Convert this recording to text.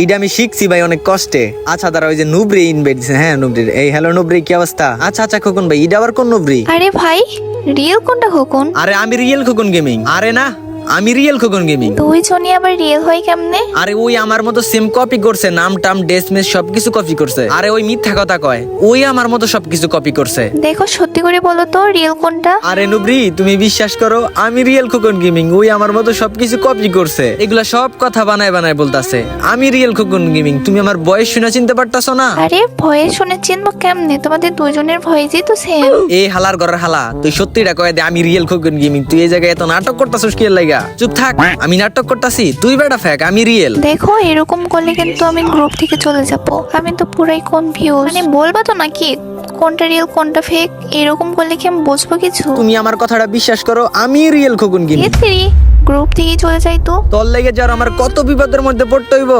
এইটা আমি শিখছি ভাই অনেক কষ্টে। আচ্ছা দাঁড়া ওই যে নুবরি ইনভাইট দিছে। হ্যাঁ নুবরি এই হ্যালো নুবরি কি অবস্থা? আচ্ছা আচ্ছা খোকন ভাই এটা আবার কোন নুবরি? আরে ভাই রিয়েল কোনটা খোকন? আরে আমি রিয়েল খোকন গেমিং আরে না আমি রিয়েল খোকন গেমিং দুইজনই আবার রিয়েল হয় কেমনে? আরে ওই আমার মতো সেম কপি করছে নাম টাম ডেসমেস সবকিছু কপি করছে। আরে ওই মিথ্যা কথা কয় ওই আমার মতো সবকিছু কপি করছে। দেখো সত্যি করে বলো তো রিয়েল কোনটা? আরে নুবরি তুমি বিশ্বাস করো আমি রিয়েল খোকন গেমিং ওই আমার মতো সবকিছু কপি করছে। এগুলা সব কথা বানায় বানায় বলতাছে আমি রিয়েল খোকন গেমিং তুমি আমার বয়স শুনে চিনতে পারতাছো না? আরে ভয়ে শুনে চিনবো কেমনে? তোমাদের দুজনের ভয়েসই তো সেম এই হালার ঘরের হালা তুই সত্যিটা কয় দে আমি রিয়েল খোকন গেমিং তুই এই জায়গায় এত নাটক করতাছিস কি এর লাগা চুপ থাক আমি নাটক করতাছি তুই বেটা ফেক আমি রিয়েল দেখো এরকম করলে কিন্তু আমি গ্রুপ থেকে চলে যাব। আমি তো পুরাই কনফিউজ মানে বলবা তো নাকি কোনটা রিয়েল কোনটা ফেক এরকম করলে কি আমি বুঝব কিছু? তুমি আমার কথাটা বিশ্বাস করো আমি রিয়েল খোকন গেমিং গ্রুপ থেকে চলে যাই তো। তোর লেগে যার আমার কত বিপদের মধ্যে পড়তে হইব?